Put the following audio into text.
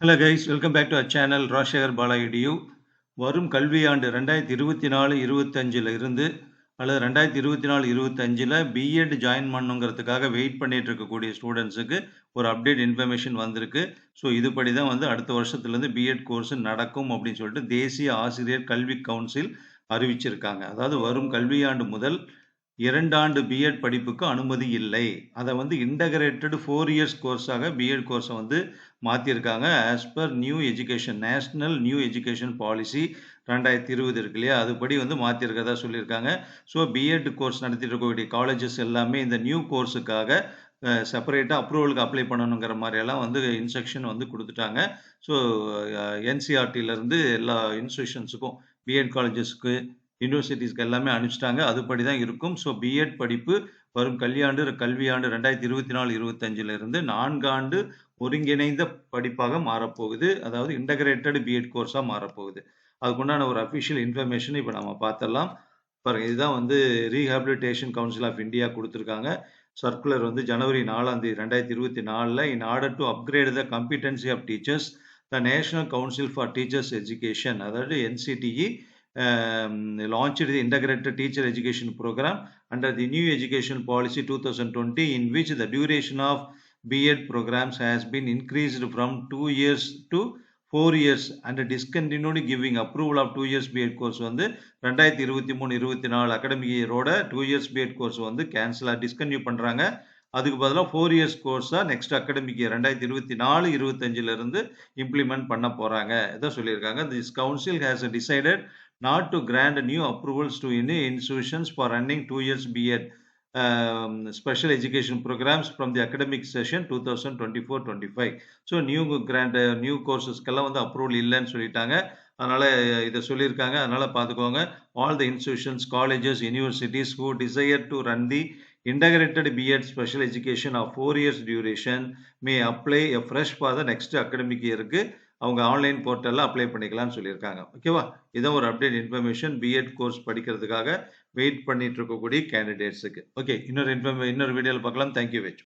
Hello guys welcome back to our channel ராஷேகர் பாலாயிடியூ வரும் கல்வியாண்டு ரெண்டாயிரத்தி இருபத்தி நாலு இருபத்தஞ்சில் இருந்து அல்லது ரெண்டாயிரத்தி இருபத்தி நாலு இருபத்தஞ்சில் பிஎட் ஜாயின் பண்ணுங்கிறதுக்காக வெயிட் பண்ணிட்டு இருக்கக்கூடிய ஸ்டூடெண்ட்ஸுக்கு ஒரு அப்டேட் இன்ஃபர்மேஷன் வந்திருக்கு. ஸோ இதுபடி தான் வந்து அடுத்த வருஷத்துலேருந்து பிஎட் கோர்ஸ் நடக்கும் அப்படின்னு சொல்லிட்டு தேசிய ஆசிரியர் கல்வி கவுன்சில் அறிவிச்சிருக்காங்க. அதாவது வரும் கல்வியாண்டு முதல் இரண்டாண்டு பிஎட் படிப்புக்கு அனுமதி இல்லை. அதை வந்து இன்டகிரேட்டட் ஃபோர் இயர்ஸ் கோர்ஸாக பிஎட் கோர்ஸை வந்து மாற்றிருக்காங்க as per new education national new education policy ரெண்டாயிரத்தி இருபது இருக்கு இல்லையா? அதுபடி வந்து மாற்றிருக்கிறதா சொல்லியிருக்காங்க. ஸோ பிஎட் கோர்ஸ் நடத்திட்டு இருக்கக்கூடிய காலேஜஸ் எல்லாமே இந்த நியூ கோர்ஸுக்காக செப்பரேட்டாக அப்ரூவலுக்கு அப்ளை பண்ணணுங்கிற மாதிரியெல்லாம் வந்து இன்ஸ்ட்ரக்ஷன் வந்து கொடுத்துட்டாங்க. ஸோ என்சிஆர்டியிலேருந்து எல்லா இன்ஸ்டியூஷன்ஸுக்கும் பிஎட் காலேஜஸ்க்கு யூனிவர்சிட்டிஸ்க்கு எல்லாமே அனுப்பிச்சிட்டாங்க. அதுபடி தான் இருக்கும். ஸோ பிஎட் படிப்பு வரும் கல்வியாண்டு கல்வியாண்டு ரெண்டாயிரத்தி இருபத்தி நாலு இருபத்தஞ்சிலிருந்து நான்காண்டு ஒருங்கிணைந்த படிப்பாக மாறப்போகுது. அதாவது இன்டகிரேட்டட் பிஎட் கோர்ஸாக மாறப்போகுது. அதுக்குண்டான ஒரு அஃபிஷியல் இன்ஃபர்மேஷன் இப்போ நம்ம பார்த்தலாம் பாருங்கள் இதுதான் வந்து ரீஹாபிலிட்டேஷன் கவுன்சில் ஆஃப் இந்தியா கொடுத்துருக்காங்க. சர்க்குலர் வந்து ஜனவரி நாலாம் தேதி ரெண்டாயிரத்தி இருபத்தி நாலில் in order to upgrade the competency of teachers the national council for teachers education அதாவது NCTE um, launched the integrated teacher education program under the new education policy 2020 in which the duration of B.Ed programs has been increased from 2 years to 4 years and discontinued giving approval of 2 years B.Ed course வந்து ரெண்டாயிரத்தி இருபத்தி மூணு இருபத்தி நாலு academic இயரோட two years B Ed course வந்து கேன்சலாக discontinue பண்ணுறாங்க அதுக்கு பதிலாக ஃபோர் இயர்ஸ் கோர்ஸாக நெக்ஸ்ட் அகாடமிக் இயர் ரெண்டாயிரத்தி இருபத்தி நாலு இருபத்தஞ்சிலிருந்து இம்ப்ளிமெண்ட் பண்ண போகிறாங்க இதான் சொல்லியிருக்காங்க. This council has decided not to grant new approvals to any institutions for running two years BEd special education programmes from the academic session two thousand twenty four twenty five so new grant new கோர்சஸ்க்கெல்லாம் வந்து approval இல்லைன்னு சொல்லிட்டாங்க. அதனால் இதை சொல்லியிருக்காங்க. அதனால் பார்த்துக்கோங்க. All the institutions colleges universities who desire to run the integrated B.Ed special education of four years duration may apply a fresh for the next academic இயருக்கு அவங்க ஆன்லைன் போர்ட்டலில் அப்ளை பண்ணிக்கலாம்னு சொல்லியிருக்காங்க. ஓகேவா இதான் ஒரு அப்டேட் இன்ஃபர்மேஷன் பிஎட் கோர்ஸ் படிக்கிறதுக்காக wait பண்ணிட்டு இருக்கக்கூடிய கேண்டிடேட்ஸுக்கு ஓகே இன்னொரு இன்ஃபர்மே இன்னொரு வீடியோவில் பார்க்கலாம். தேங்க்யூ வெச்